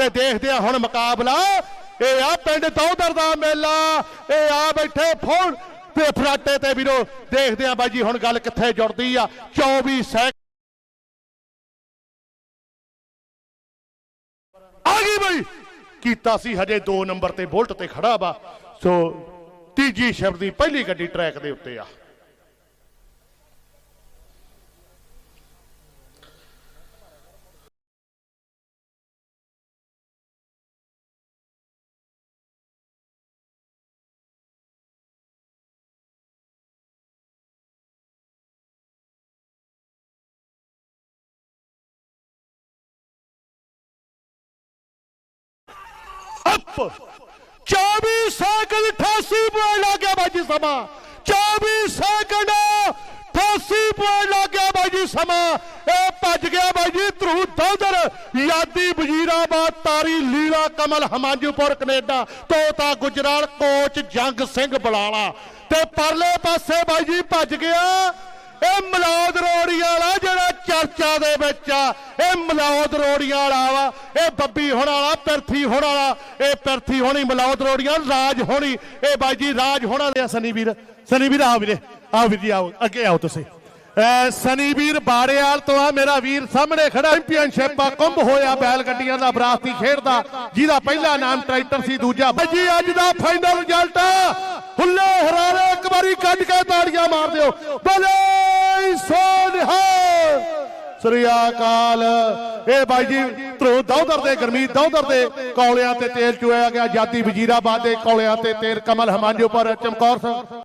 ਤੇ ਦੇਖਦੇ ਆ ਹੁਣ ਮੁਕਾਬਲਾ। ਇਹ ਆ ਪਿੰਡ ਦੌਦਰ ਦਾ ਮੇਲਾ। ਇਹ ਆ ਬੈਠੇ ਫੋਨ ਤੇ ਫਰਾਟੇ ਤੇ ਵੀਰੋ, ਦੇਖਦੇ ਆ ਬਾਈ ਹੁਣ ਗੱਲ ਕਿੱਥੇ ਜੁੜਦੀ ਆ। 24 ਸੈਕਿੰਡ ਆ ਗਈ ਬਈ। ਕੀਤਾ ਸੀ ਹਜੇ 2 ਨੰਬਰ ਤੇ ਬੁਲਟ ਤੇ ਖੜਾ ਵਾ। ਸੋ ਤੀਜੀ ਸ਼ਬਦ ਦੀ ਪਹਿਲੀ ਗੱਡੀ ਟਰੈਕ ਦੇ ਉੱਤੇ ਆ। 24 ਸੈਕਿੰਡ 88 ਪੁਆਇੰਟ ਲੱਗ ਗਿਆ ਬਾਜੀ ਸਮਾਂ 24 ਸੈਕਿੰਡ 88 ਪੁਆਇੰਟ ਲੱਗ ਗਿਆ ਬਾਜੀ ਸਮਾਂ ਇਹ ਭੱਜ ਗਿਆ ਬਾਜੀ ਧਰੂ ਦੌਦਰ ਯਾਦੀ ਵਜ਼ੀਰਾਬਾਦ ਤਾਰੀ ਲੀਲਾ ਕਮਲ ਹਮਾਂਜੂਪੁਰ ਕੈਨੇਡਾ ਤੋਤਾ ਗੁਜਰਾਲ ਕੋਚ ਜੰਗ ਸਿੰਘ ਬਲਾਲਾ ਤੇ ਪਰਲੇ ਪਾਸੇ ਬਾਈ ਜੀ ਭੱਜ ਗਿਆ ਇਹ ਮਲੌਦ ਰੋੜੀਆਂ ਵਾਲਾ ਜਿਹੜਾ ਚਰਚਾ ਦੇ ਵਿੱਚ ਆ। ਇਹ ਮਲੌਦ ਰੋੜੀਆਂ ਵਾਲਾ ਵਾ। ਇਹ ਬੱਬੀ ਹੋਣ ਵਾਲਾ, ਪਿਰਥੀ ਹੋਣ ਵਾਲਾ। ਇਹ ਪਿਰਥੀ ਹੋਣੀ, ਮਲੌਦ ਰੋੜੀਆਂ, ਰਾਜ ਹੋਣੀ। ਇਹ ਬਾਈ ਜੀ, ਰਾਜ ਹੋਣਾ ਦੇ ਸਨੀ ਵੀਰ ਸਨੀ ਵੀਰ ਆਓ ਵੀਰੇ। ਆਓ ਵੀਰ ਜੀ, ਆਓ। ਅੱਗੇ ਆਓ ਤੁਸੀਂ। ਸਨੀ ਵੀਰ ਬਾੜੇਵਾਲ ਤੋਂ ਆ ਮੇਰਾ ਵੀਰ ਸਾਹਮਣੇ ਖੜਾ। ਚੈਂਪੀਅਨਸ਼ਿਪ ਆ, ਕੁੰਭ ਹੋਇਆ ਬੈਲ ਗੱਡੀਆਂ ਦਾ, ਬਰਾਸਤੀ ਖੇਡਦਾ ਜਿਹਦਾ ਪਹਿਲਾ ਨਾਮ ਟਰੈਕਟਰ ਸੀ, ਦੂਜਾ ਜੀ, ਅੱਜ ਦਾ ਫਾਈਨਲ ਰਿਜ਼ਲਟ ਹੁੱਲੇ ਹਰਾਰੇ ਇੱਕ ਵਾਰੀ ਕੱਢ ਕੇ ਤਾੜੀਆਂ ਮਾਰ ਦਿਓ। ਬਲੇ ਸੋਨਹਾ ਸ੍ਰੀ ਅਕਾਲ ਇਹ ਬਾਈ ਜੀ, ਧਰੂ ਦੌਦਰ ਦੇ ਗਰਮੀਤ ਦੌਦਰ ਦੇ ਕੌਲਿਆਂ ਤੇ ਤੇਲ ਚੋਇਆ ਗਿਆ। ਜਾਤੀ ਵਜ਼ੀਰਾਬਾਦ ਦੇ ਕੌਲਿਆਂ ਤੇ ਤੇਲ। ਕਮਲ ਹਮਾਂਜੋ ਪਰ ਚਮਕੌਰ ਸਿੰਘ।